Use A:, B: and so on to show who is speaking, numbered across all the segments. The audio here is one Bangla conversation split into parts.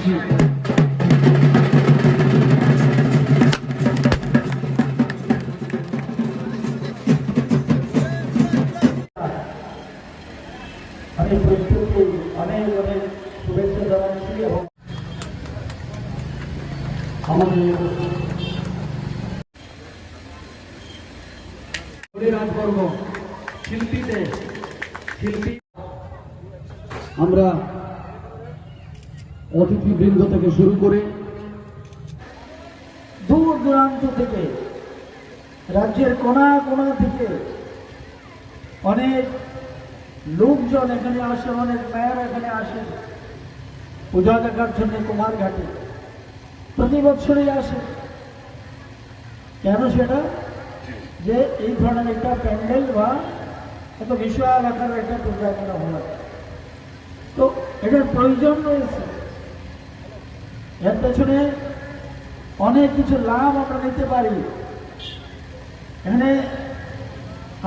A: খুশি আমি প্রত্যেককে শিল্পীতে শিল্পী। আমরা অতিথিবৃন্দ থেকে শুরু করে দূর দূরান্ত থেকে, রাজ্যের কোনা কোনা থেকে অনেক লোকজন এখানে আসে, অনেক মেয়র এখানে আসে পূজা দেখার জন্য কুমার ঘাটে। প্রতি বছরই আসে। কেন সেটা? যে এই ধরনের একটা প্যান্ডেল বা এত বিশাল আকারের একটা পূজা করা হয়। তো এটার প্রয়োজন রয়েছে। এর পেছনে অনেক কিছু লাভ আমরা নিতে পারি। এখানে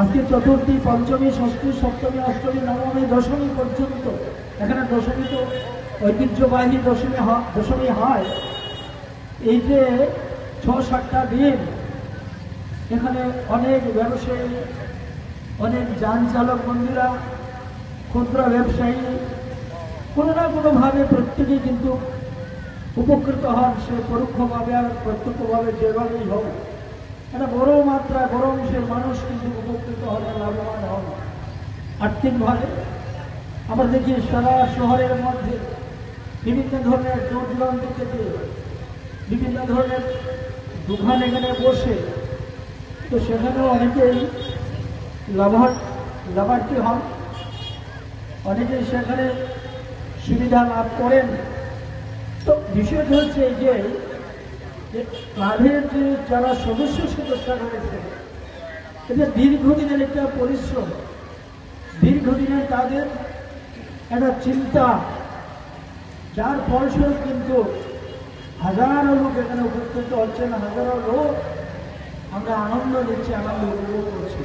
A: আজকে চতুর্থী, পঞ্চমী, ষষ্ঠী, সপ্তমী, অষ্টমী, নবমী, দশমী পর্যন্ত এখানে দশমী তো ঐতিহ্যবাহী দশমী দশমী হয়। এই যে ছ সাতটা দিন এখানে অনেক ব্যবসায়ী, অনেক যান চালক বন্ধুরা, ক্ষুদ্র ব্যবসায়ী, কোনো না কোনোভাবে প্রত্যেকেই কিন্তু উপকৃত হন, সে পরোক্ষভাবে আর প্রত্যক্ষভাবে যেভাবেই হোক। একটা বড় মাত্রা, বড় অংশের মানুষ কিন্তু উপকৃত হন লাভবান হন। আর্থিকভাবে আমরা দেখি সারা শহরের মধ্যে বিভিন্ন ধরনের দূর দূরান্ত থেকে বিভিন্ন ধরনের দোকান এখানে বসে, তো সেখানেও অনেকেই লাভার, লাভার্থী হন। অনেকেই সেখানে সুবিধা লাভ করেন। তো বিষয়টা হচ্ছে যে ক্লাবের যে যারা সদস্য সদস্যরা রয়েছে এটা দীর্ঘদিনের একটা পরিশ্রম, দীর্ঘদিনের তাদের একটা চিন্তা, যার ফলস্বরূপ কিন্তু হাজারো লোক এখানে উপস্থিত হচ্ছেন হাজারো লোক আমরা আনন্দ নিচ্ছি, আনন্দ উপভোগ করছি।